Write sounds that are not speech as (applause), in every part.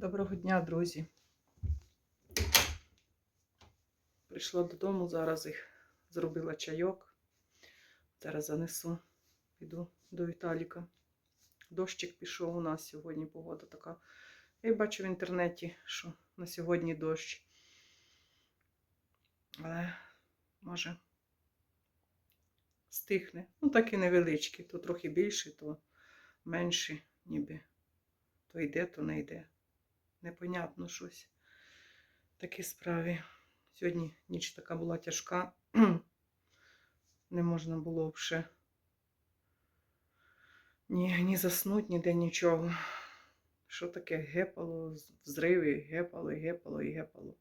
Доброго дня, друзі. Прийшла додому, зараз їх зробила чайок. Зараз занесу, піду до Віталіка. Дощик пішов у нас сьогодні, погода така. Я бачу в інтернеті, що на сьогодні дощ. Але може стихне. Ну, так і невеличкий. То трохи більший, то менший, ніби. То йде, то не йде непонятно щось. Такі справі. Сьогодні ніч така була тяжка. Не можна було вже ні, ні заснути, ніде нічого. Що таке гепало, взриви, гепало, гепало і гепало.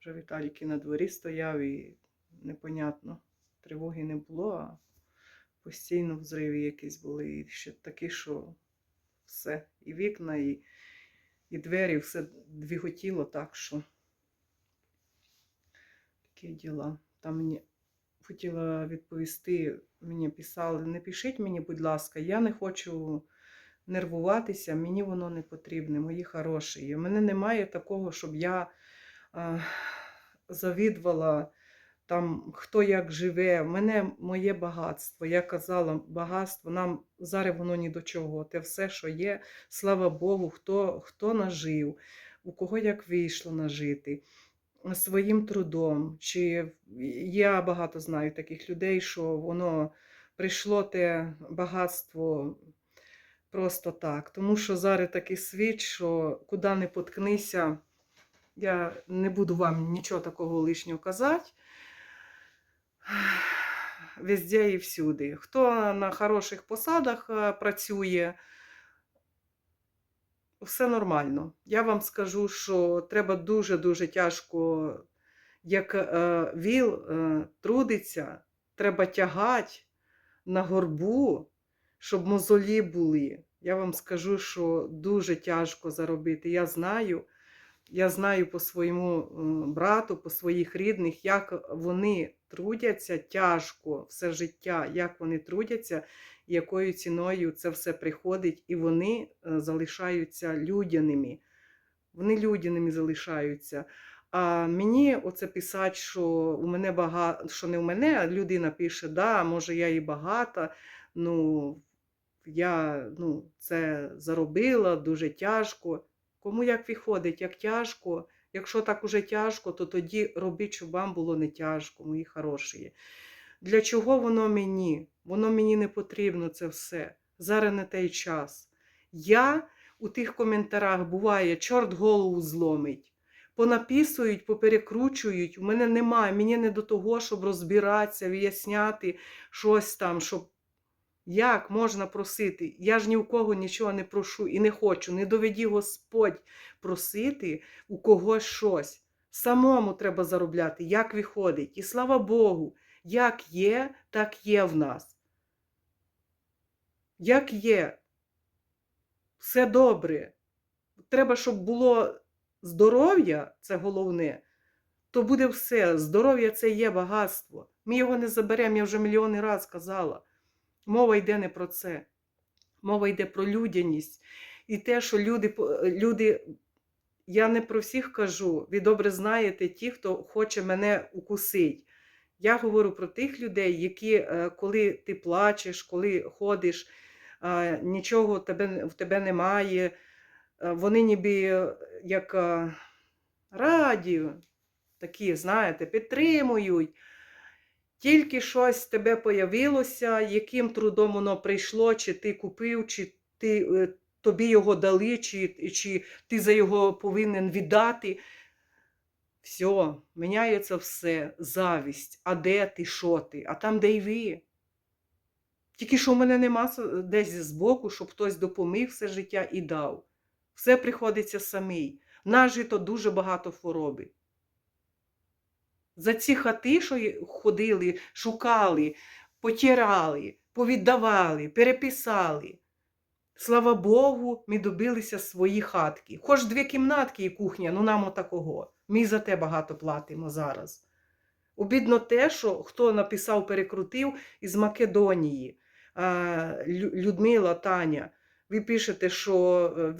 Вже Віталік і на дворі стояв і непонятно. Тривоги не було, а постійно взриви якісь були. І ще такі, що все. І вікна, і і двері все двіготіло так, що такі діла. Там мені хотіла відповісти, мені писали, не пишіть мені, будь ласка, я не хочу нервуватися, мені воно не потрібне, мої хороші. У мене немає такого, щоб я завідувала там, хто як живе. У мене моє багатство. Я казала, багатство нам зараз воно ні до чого. Те все, що є, слава Богу, хто, хто нажив, у кого як вийшло нажити. Своїм трудом. Чи я багато знаю таких людей, що воно прийшло те багатство просто так. Тому що зараз такий світ, що куди не поткнися, я не буду вам нічого такого лишнього казати везде і всюди. Хто на хороших посадах е, працює, все нормально. Я вам скажу, що треба дуже-дуже тяжко, як е, віл е, трудиться, треба тягати на горбу, щоб мозолі були. Я вам скажу, що дуже тяжко заробити. Я знаю. Я знаю по своєму брату, по своїх рідних, як вони трудяться тяжко все життя, як вони трудяться, якою ціною це все приходить, і вони е, залишаються людяними. Вони людяними залишаються. А мені оце писати, що у мене багато, що не у мене, а людина пише, да, може, я і багата, ну я ну, це заробила дуже тяжко. Кому як виходить, як тяжко. Якщо так уже тяжко, то тоді робіть, щоб вам було не тяжко, мої хороші. Для чого воно мені? Воно мені не потрібно це все. Зараз не той час. Я у тих коментарях буває, чорт голову зломить. Понаписують, поперекручують. У мене немає, мені не до того, щоб розбиратися, виясняти щось там, щоб як можна просити? Я ж ні у кого нічого не прошу і не хочу. Не доведі Господь просити у когось щось. Самому треба заробляти, як виходить. І слава Богу, як є, так є в нас. Як є, все добре. Треба, щоб було здоров'я, це головне, то буде все. Здоров'я це є багатство. Ми його не заберемо, я вже мільйони разів казала. Мова йде не про це. Мова йде про людяність. І те, що люди, люди, я не про всіх кажу, ви добре знаєте ті, хто хоче мене укусити. Я говорю про тих людей, які, е, коли ти плачеш, коли ходиш, нічого в тебе, в тебе немає, е, вони ніби е, як раді, такі, знаєте, підтримують. Тільки щось тебе появилося, яким трудом воно прийшло, чи ти купив, чи ти, е, тобі його дали, чи, чи ти за його повинен віддати. Все, міняється все, завість. А де ти, що ти? А там, де й ви. Тільки що в мене нема десь збоку, щоб хтось допоміг все життя і дав. Все приходиться самий. Нажито дуже багато хвороби. За ці хати, що ходили, шукали, потирали, повіддавали, переписали. Слава Богу, ми добилися свої хатки. Хоч дві кімнатки і кухня, ну нам отакого. Ми за те багато платимо зараз. Обідно те, що хто написав, перекрутив із Македонії, Людмила Таня, ви пишете, що е,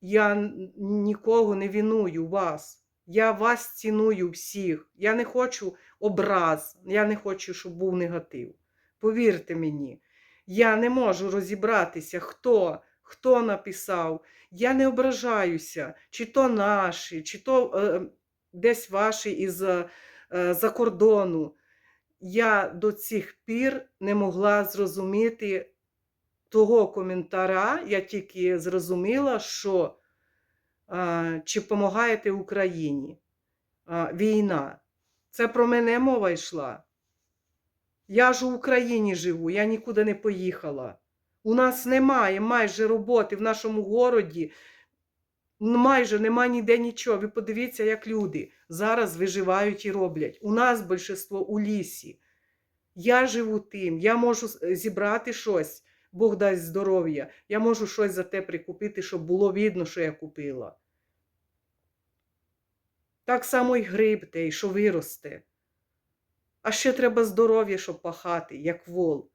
Я нікого не віную вас. Я вас ціную всіх. Я не хочу образ, я не хочу, щоб був негатив. Повірте мені, я не можу розібратися, хто, хто написав. Я не ображаюся, чи то наші, чи то е, десь ваші із е, за кордону. Я до цих пір не могла зрозуміти того коментара, я тільки зрозуміла, що чи допомагаєте Україні війна. Це про мене мова йшла. Я ж у Україні живу, я нікуди не поїхала. У нас немає майже роботи в нашому городі. Майже нема ніде нічого. Ви подивіться, як люди зараз виживають і роблять. У нас більшинство у лісі. Я живу тим, я можу зібрати щось, Бог дасть здоров'я. Я можу щось за те прикупити, щоб було видно, що я купила. Так само й гриб той, що виросте. А ще треба здоров'я, щоб пахати, як вол.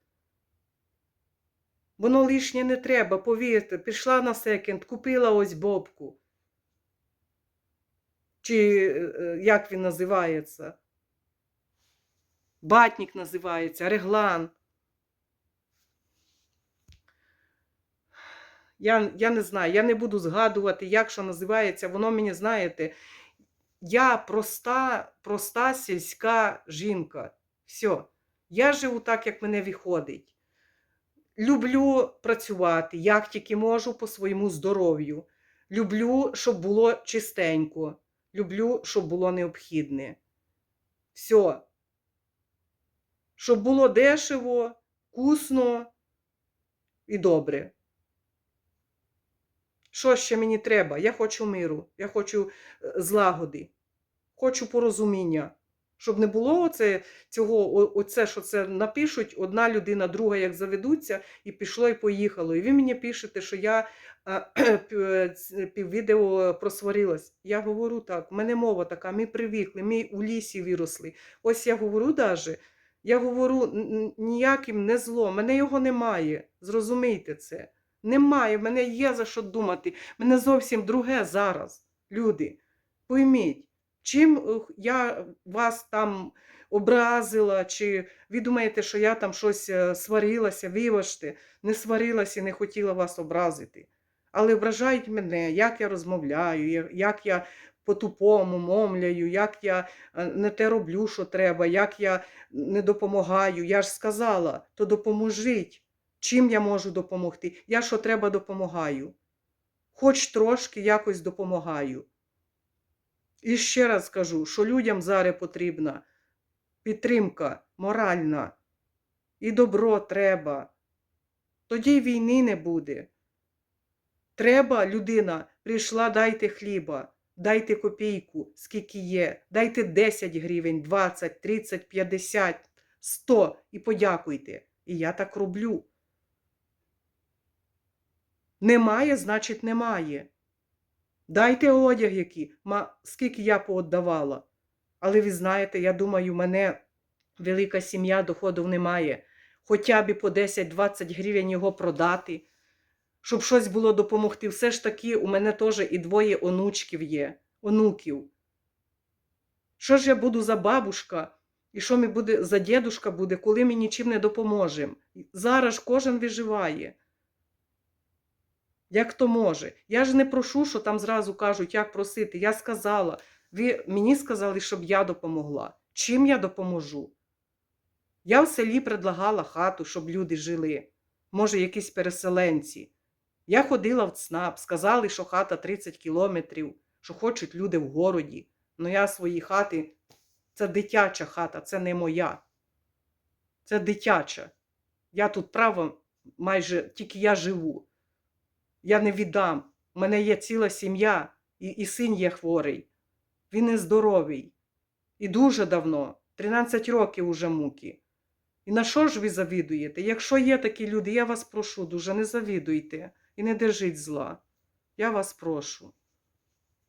Воно лишнє не треба, повірте, пішла на секенд, купила ось бобку. Чи е, е, як він називається? Батник називається, реглан. Я, я не знаю, я не буду згадувати, як що називається. Воно мені, знаєте, я проста, проста сільська жінка. Все. Я живу так, як мене виходить. Люблю працювати, як тільки можу по своєму здоров'ю. Люблю, щоб було чистенько. Люблю, щоб було необхідне. Все. Щоб було дешево, вкусно і добре. Що ще мені треба? Я хочу миру, я хочу е, злагоди, хочу порозуміння. Щоб не було оце, цього, оце, що це напишуть, одна людина, друга як заведуться, і пішло, і поїхало. І ви мені пишете, що я (clears throat) пів- ц- піввідео просварилась. Я говорю так, в мене мова така, ми привикли, ми у лісі виросли. Ось я говорю даже, я говорю ніяким не зло, мене його немає. Зрозумійте це. Немає, в мене є за що думати. Мене зовсім друге зараз, люди. Пойміть, чим е, я вас там образила, чи ви думаєте, що я там щось е, сварилася, вибачте, не сварилася і не хотіла вас образити. Але ображають мене, як я розмовляю, як я по-тупому мовляю, як я е, не те роблю, що треба, як я не допомагаю. Я ж сказала, то допоможіть. Чим я можу допомогти? Я що треба допомагаю. Хоч трошки якось допомагаю. І ще раз кажу, що людям зараз потрібна підтримка моральна. І добро треба. Тоді війни не буде. Треба, людина, прийшла, дайте хліба, дайте копійку, скільки є, дайте 10 гривень, 20, 30, 50, 100 і подякуйте. І я так роблю. Немає, значить, немає. Дайте одяг який, ма, скільки я поотдавала. Але ви знаєте, я думаю, мене велика сім'я, доходів немає. Хоча б по 10-20 гривень його продати, щоб щось було допомогти. Все ж таки, у мене теж і двоє онучків є, онуків. Що ж я буду за бабушка? І що ми буде за дідушка буде, коли ми нічим не допоможемо? Зараз кожен виживає. Як то може? Я ж не прошу, що там зразу кажуть, як просити. Я сказала, ви мені сказали, щоб я допомогла. Чим я допоможу? Я в селі предлагала хату, щоб люди жили. Може, якісь переселенці. Я ходила в ЦНАП, сказали, що хата 30 кілометрів, що хочуть люди в городі. Ну я свої хати, це дитяча хата, це не моя. Це дитяча. Я тут право майже тільки я живу. Я не віддам. У мене є ціла сім'я, і, і син є хворий. Він нездоровий. І дуже давно, 13 років уже муки. І на що ж ви завідуєте? Якщо є такі люди, я вас прошу дуже, не завідуйте і не держіть зла. Я вас прошу.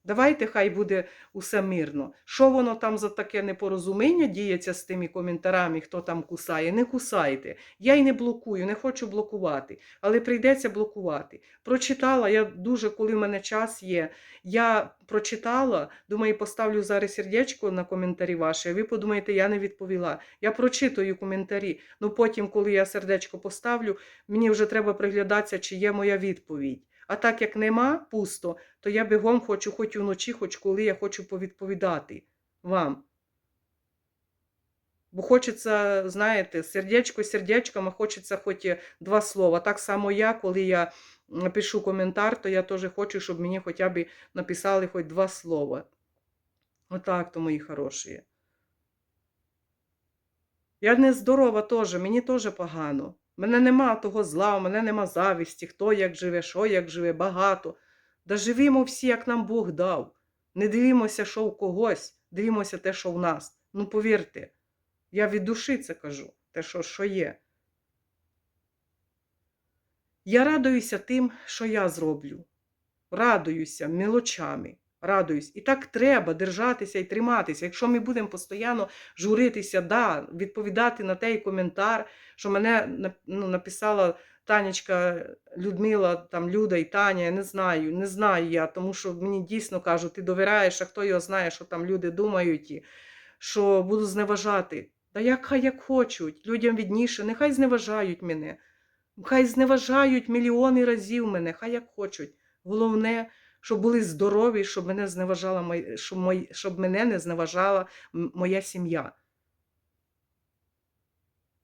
Давайте хай буде усе мирно. Що воно там за таке непорозуміння діється з тими коментарями, хто там кусає? Не кусайте. Я й не блокую, не хочу блокувати, але прийдеться блокувати. Прочитала, я дуже, коли в мене час є, я прочитала, думаю, поставлю зараз сердечко на коментарі ваші, а ви подумаєте, я не відповіла. Я прочитую коментарі. Ну потім, коли я сердечко поставлю, мені вже треба приглядатися, чи є моя відповідь. А так як нема пусто, то я бігом хочу, хоч уночі, хоч коли я хочу повідповідати вам. Бо хочеться, знаєте, сердечко сердечком, а хочеться хоч два слова. Так само я, коли я напишу коментар, то я теж хочу, щоб мені хоча б написали хоч два слова. Отак то, мої хороші. Я не здорова теж, мені теж погано. Мене нема того зла, у мене нема завісті, хто як живе, що як живе, багато. Да живімо всі, як нам Бог дав. Не дивімося, що у когось, дивімося те, що в нас. Ну, повірте, я від душі це кажу, те, що, що є. Я радуюся тим, що я зроблю. Радуюся мелочами. Радуюсь. І так треба держатися і триматися. Якщо ми будемо постійно журитися, да, відповідати на той коментар, що мене ну, написала Танечка Людмила, там Люда і Таня, я не знаю, не знаю я, тому що мені дійсно кажуть, ти довіряєш, а хто його знає, що там люди думають, і що буду зневажати. Да як хай як хочуть, людям відніше, нехай зневажають мене. Хай зневажають мільйони разів мене, хай як хочуть. Головне, щоб були здорові, щоб мене зневажала щоб, мой, щоб мене не зневажала моя сім'я.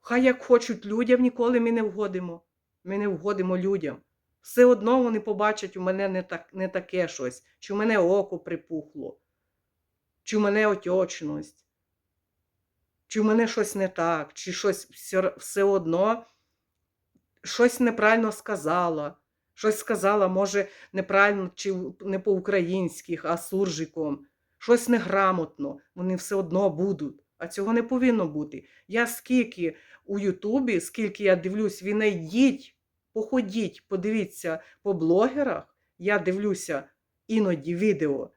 Хай як хочуть людям, ніколи ми не вгодимо. Ми не вгодимо людям. Все одно вони побачать у мене не, так, не таке щось, чи у мене око припухло, чи у мене отечність, чи у мене щось не так, чи щось все, все одно щось неправильно сказала. Щось сказала, може, неправильно чи не по-українськи, а суржиком. Щось неграмотно. Вони все одно будуть. А цього не повинно бути. Я скільки у Ютубі, скільки я дивлюсь, ви найдіть, походіть, подивіться по блогерах. Я дивлюся іноді відео.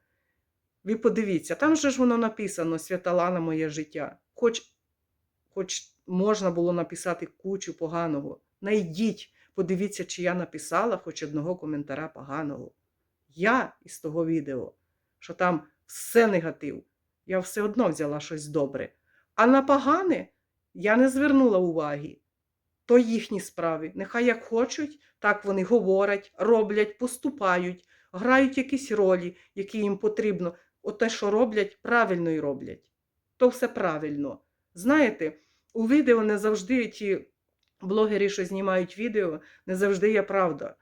Ви подивіться, там же ж воно написано Святалана моє життя. Хоч, хоч можна було написати кучу поганого. Найдіть, подивіться, чи я написала хоч одного коментаря поганого. Я із того відео, що там все негатив, я все одно взяла щось добре. А на погане я не звернула уваги. То їхні справи. Нехай як хочуть, так вони говорять, роблять, поступають, грають якісь ролі, які їм потрібно. Оте, що роблять, правильно й роблять. То все правильно. Знаєте, у відео не завжди ті блогери, що знімають відео, не завжди є правда.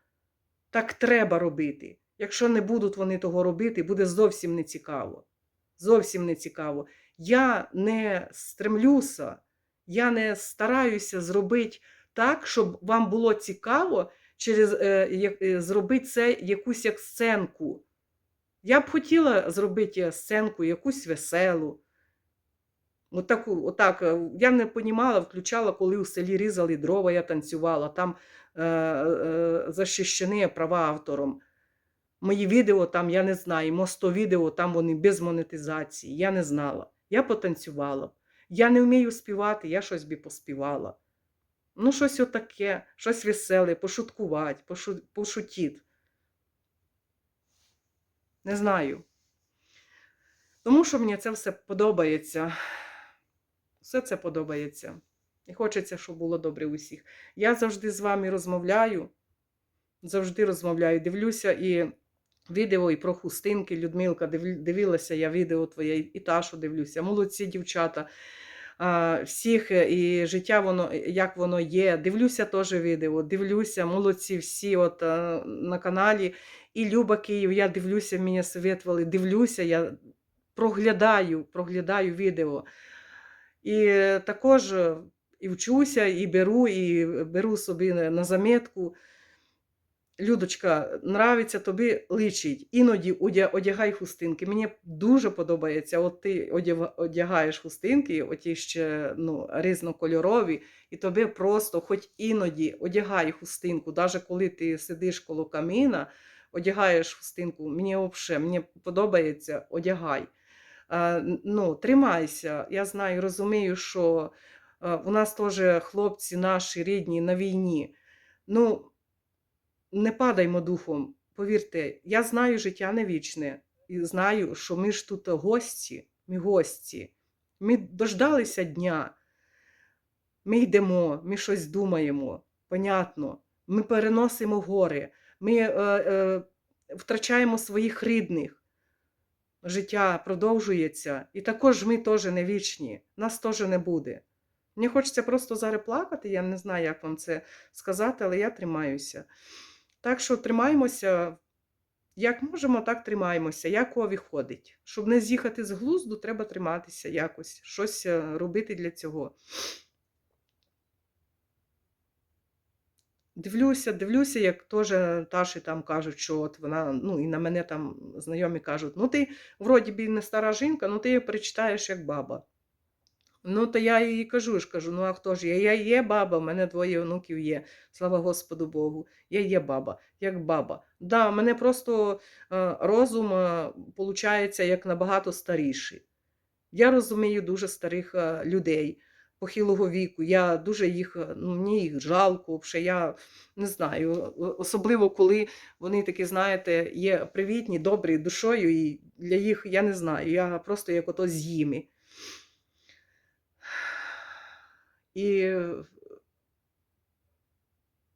Так треба робити. Якщо не будуть вони того робити, буде зовсім не цікаво. Зовсім не цікаво. Я не стремлюся, я не стараюся зробити так, щоб вам було цікаво через е, е, зробити це якусь як сценку. Я б хотіла зробити сценку якусь веселу. Отаку, отак, е, я не понімала, включала, коли у селі різали дрова, я танцювала, там е, е, захищені права автором. Мої відео там, я не знаю, мосто відео, там вони без монетизації. Я не знала. Я потанцювала. Я не вмію співати, я щось би поспівала. Ну, щось отаке, щось веселе, пошуткувати, пошу, пошутіть. Не знаю. Тому що мені це все подобається. Все це подобається. І хочеться, щоб було добре усіх. Я завжди з вами розмовляю. Завжди розмовляю. Дивлюся і відео і про хустинки. Людмилка, дивилася я відео твоє, і Ташу дивлюся. Молодці дівчата. Всіх е, і життя воно, як воно є. Дивлюся теж відео, дивлюся, молодці всі от на каналі. І Люба Київ, я дивлюся, мені советували, дивлюся, я проглядаю, проглядаю відео. І також і вчуся, і беру, і беру собі на заметку. Людочка, нравиться тобі личить. Іноді одягай хустинки. Мені дуже подобається. От ти одягаєш хустинки, оті ще ну, різнокольорові, і тобі просто, хоч іноді одягай хустинку, навіть коли ти сидиш коло каміна, одягаєш хустинку, мені взагалі, мені подобається, одягай. Ну, тримайся. Я знаю, розумію, що у нас теж хлопці наші рідні на війні. Ну, не падаймо духом, повірте, я знаю життя не вічне. І знаю, що ми ж тут гості, ми гості. Ми дождалися дня. Ми йдемо, ми щось думаємо, понятно. Ми переносимо гори, ми е, е, втрачаємо своїх рідних. Життя продовжується, і також ми теж не вічні, нас теж не буде. Мені хочеться просто зараз плакати, я не знаю, як вам це сказати, але я тримаюся. Так що тримаємося, як можемо, так тримаємося, як кого виходить. Щоб не з'їхати з глузду, треба триматися якось, щось е, робити для цього. Дивлюся, дивлюся, як теж Таші там кажуть, що от вона, ну і на мене там знайомі кажуть, ну ти вроді б не стара жінка, ну ти її перечитаєш як баба. Ну, то я їй кажу ж кажу, ну а хто ж я? Я є баба, в мене двоє онуків є. Слава Господу Богу. Я є баба, як баба. Да, мене просто е, розум е, як набагато старіший. Я розумію дуже старих е, людей похилого віку. Я дуже їх, е, ну, мені їх жалко, взагалі, я не знаю. Особливо, коли вони такі, знаєте, є привітні, добрі душою, і для їх я не знаю. Я просто як ото з'їми. І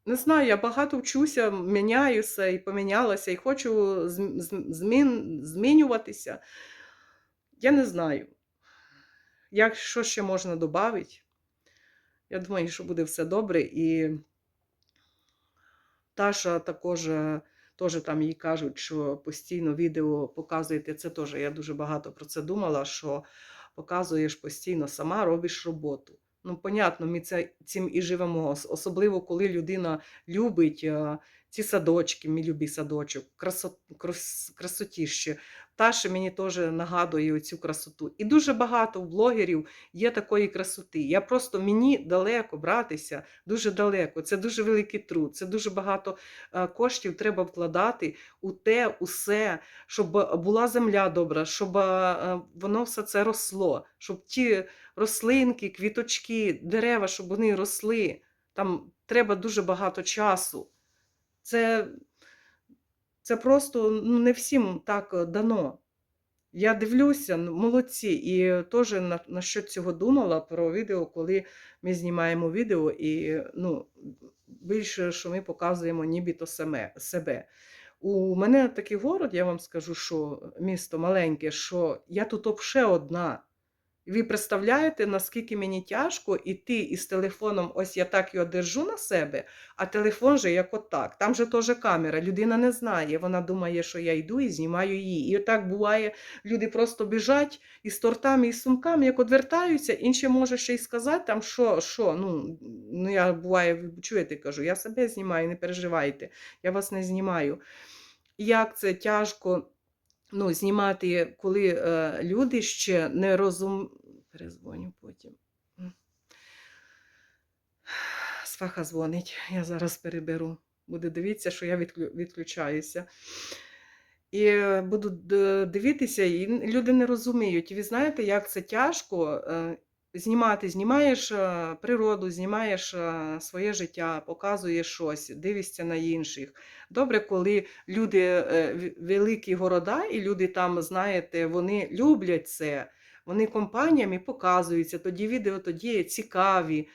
не знаю, я багато вчуся, міняюся і помінялася, і хочу зм- зм- змін, змінюватися. Я не знаю, як, що ще можна додати. Я думаю, що буде все добре. І Таша також, е, теж там їй кажуть, що постійно відео показуєте. Це теж я дуже багато про це думала, що показуєш постійно, сама робиш роботу. Ну, понятно, ми це, цим і живемо, особливо коли людина любить е, ці садочки, мій любий садочок, красот, крас, красотіще. Таша мені теж нагадує цю красоту. І дуже багато блогерів є такої красоти. Я просто мені далеко братися, дуже далеко. Це дуже великий труд, це дуже багато е, коштів треба вкладати у те, усе, щоб була земля добра, щоб е, е, воно все це росло, щоб ті рослинки, квіточки, дерева, щоб вони росли. Там треба дуже багато часу. Це, це просто ну, не всім так е, дано. Я дивлюся, ну, молодці, і теж на, на що цього думала про відео, коли ми знімаємо відео, і ну, більше, що ми показуємо нібито саме, себе. У мене такий город, я вам скажу, що місто маленьке, що я тут взагалі одна. Ви представляєте, наскільки мені тяжко іти із телефоном, ось я так його держу на себе, а телефон же як отак. Там же теж камера. Людина не знає. Вона думає, що я йду і знімаю її. І так буває, люди просто біжать із тортами, і сумками, як одвертаються, інші може ще й сказати, там, що, що, ну, ну я буває, ви чуєте, кажу, я себе знімаю, не переживайте, я вас не знімаю. Як це тяжко ну, знімати, коли е, люди ще не розум... Перезвоню потім. Сваха дзвонить, я зараз переберу. Буде дивитися, що я відклю- відключаюся. І е, буду дивитися, і люди не розуміють. І ви знаєте, як це тяжко е, знімати. Знімаєш е, природу, знімаєш е, своє життя, показуєш щось, дивишся на інших. Добре, коли люди е, великі города, і люди там, знаєте, вони люблять це. Вони компаніями показуються, тоді відео тоді цікаві.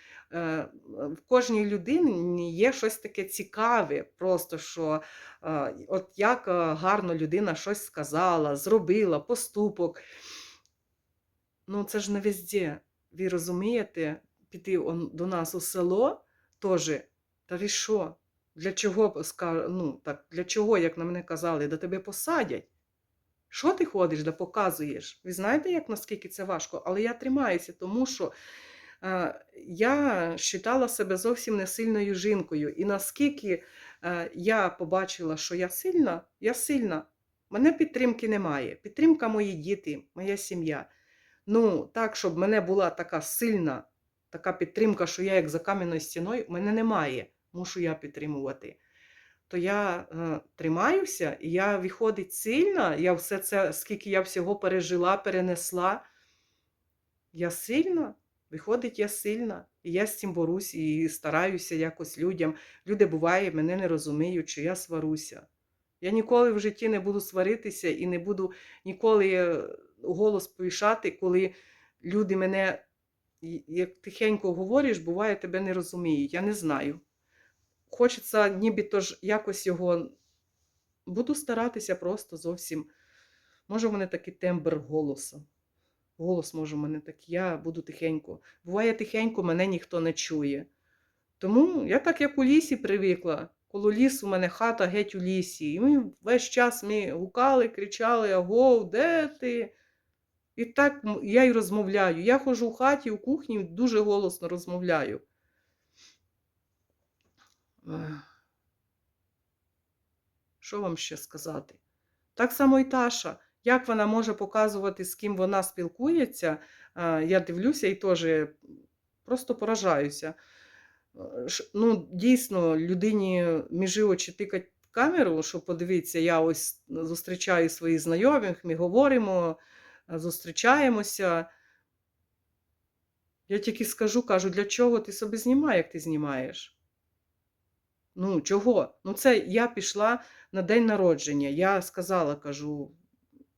В кожній людині є щось таке цікаве, просто що от як гарно людина щось сказала, зробила, поступок. Ну, це ж не везде. Ви розумієте, піти до нас у село теж. Та ви що? Для чого ну, так, для чого, як на мене казали, до тебе посадять? Що ти ходиш да показуєш? Ви знаєте, як наскільки це важко? Але я тримаюся, тому що е, я вважала себе зовсім не сильною жінкою. І наскільки е, я побачила, що я сильна, я сильна. Мене підтримки немає. Підтримка мої діти, моя сім'я. Ну, так, щоб в мене була така сильна, така підтримка, що я як за кам'яною стіною, мене немає. Мушу я підтримувати. то я е, тримаюся, і я виходить сильна. Я все це, скільки я всього пережила, перенесла. Я сильна, виходить, я сильна. І я з цим борусь і стараюся якось людям. Люди буває, мене не розуміють, що я сваруся. Я ніколи в житті не буду сваритися і не буду ніколи е, голос повішати, коли люди мене, як тихенько говориш, буває, тебе не розуміють. Я не знаю. Хочеться нібито ж якось його. Буду старатися просто зовсім. Може, в мене такий тембр голосу. Голос може в мене такий, я буду тихенько. Буває тихенько, мене ніхто не чує. Тому я так як у лісі привикла. Коло лісу у мене хата геть у лісі. І ми весь час ми гукали, кричали: Агов, де ти? І так я й розмовляю. Я ходжу в хаті, у кухні, дуже голосно розмовляю. Що вам ще сказати? Так само і Таша. Як вона може показувати, з ким вона спілкується, я дивлюся і теж просто поражаюся. Е, Ну, дійсно, людині між очі тикать камеру, щоб подивитися, я ось зустрічаю своїх знайомих, ми говоримо, е, зустрічаємося. Я тільки скажу, кажу, для чого ти собі знімаєш, як ти знімаєш? Ну, чого? Ну, це я пішла на день народження. Я сказала, кажу,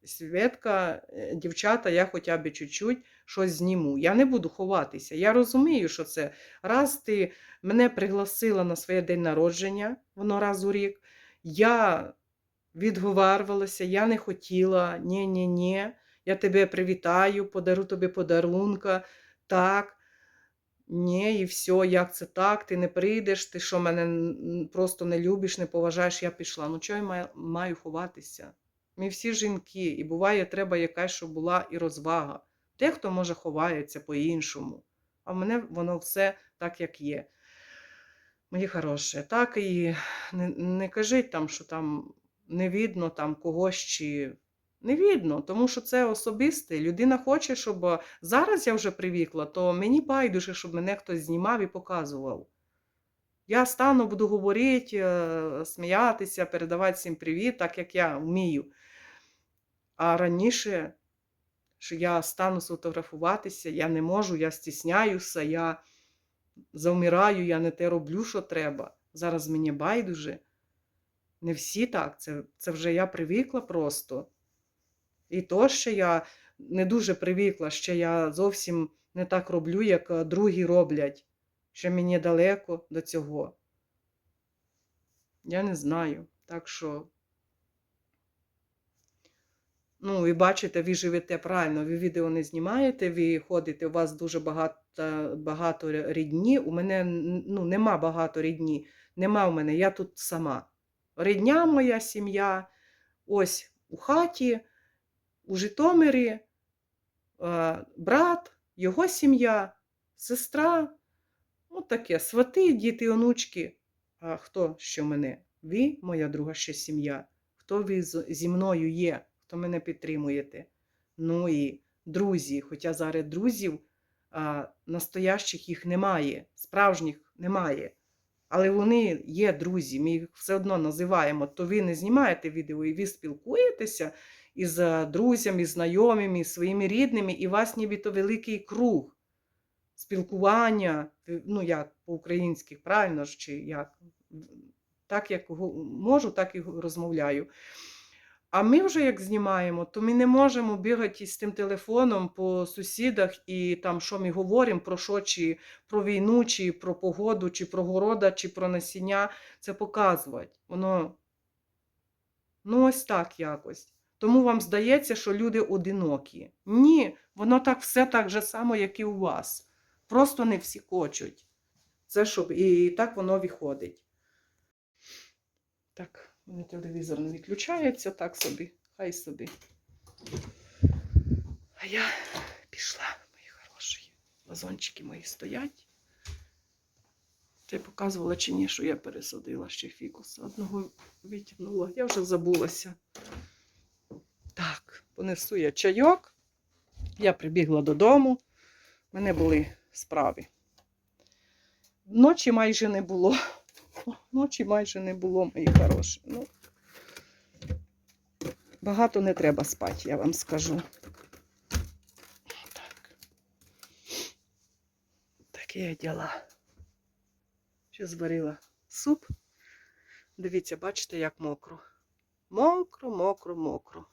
Свєтка, е, дівчата, я хоча б чуть-чуть щось зніму. Я не буду ховатися. Я розумію, що це раз ти мене пригласила на своє день народження, воно раз у рік. Я відговарювалася, я не хотіла, ні, ні, ні. Я тебе привітаю, подару тобі подарунка. Так. Ні, і все, як це так? Ти не прийдеш, ти що мене просто не любиш, не поважаєш, я пішла. Ну чого я маю, ховатися? Ми всі жінки, і буває, треба якась, щоб була і розвага. Дехто, може, ховається по-іншому. А в мене воно все так, як є. Мої хороші, так і не, не кажіть там, що там не видно там когось чи. Не видно, тому що це особисте. Людина хоче, щоб е, зараз я вже привикла, то мені байдуже, щоб мене хтось знімав і показував. Я стану, буду говорити, е, сміятися, передавати всім привіт, так як я вмію. А раніше, що я стану сфотографуватися, я не можу, я стісняюся, я завмираю, я не те роблю, що треба. Зараз мені байдуже. Не всі так, це, це вже я привикла просто. І то ще я не дуже привикла, ще я зовсім не так роблю, як е, другі роблять. Ще мені далеко до цього. Я не знаю. Так що. Ну, і бачите, ви живете правильно, ви відео не знімаєте, ви ходите, у вас дуже багато, багато рідні. У мене ну, нема багато рідні. Нема в мене, я тут сама. Рідня моя сім'я, ось у хаті, у Житомирі, е, брат, його сім'я, сестра. Ну, таке, свати, діти, онучки. А хто в мене? Ви, моя друга ще сім'я. Хто ви зі мною є, хто мене підтримуєте? Ну і друзі, хоча зараз друзів а, настоящих їх немає, справжніх немає. Але вони є друзі, ми їх все одно називаємо. То ви не знімаєте відео і ви спілкуєтеся із е, друзями, знайомими, своїми рідними, і у вас нібито великий круг спілкування, ну як по-українськи, правильно ж, чи як? Так як можу, так і розмовляю. А ми вже як знімаємо, то ми не можемо бігати з тим телефоном по сусідах і там, що ми говоримо, про що, чи про війну, чи про погоду, чи про города, чи про насіння. Це показувати. Воно ну ось так якось. Тому вам здається, що люди одинокі. Ні, воно так все так же само, як і у вас. Просто не всі хочуть. Це щоб і так воно виходить. Так, мене телевізор не виключається, так собі, хай собі. А я пішла, мої хороші. Вазончики мої стоять. Ти показувала чи ні, що я пересадила ще фікуса. Одного витягнула, я вже забулася. Так, понесу я чайок. Я прибігла додому. У мене були справи. Ночі майже не було. Тихо. Ночі майже не було, мої хороші. Ну, багато не треба спати, я вам скажу. Так. Такі діла. Ще зварила суп. Дивіться, бачите, як мокро. Мокро, мокро, мокро.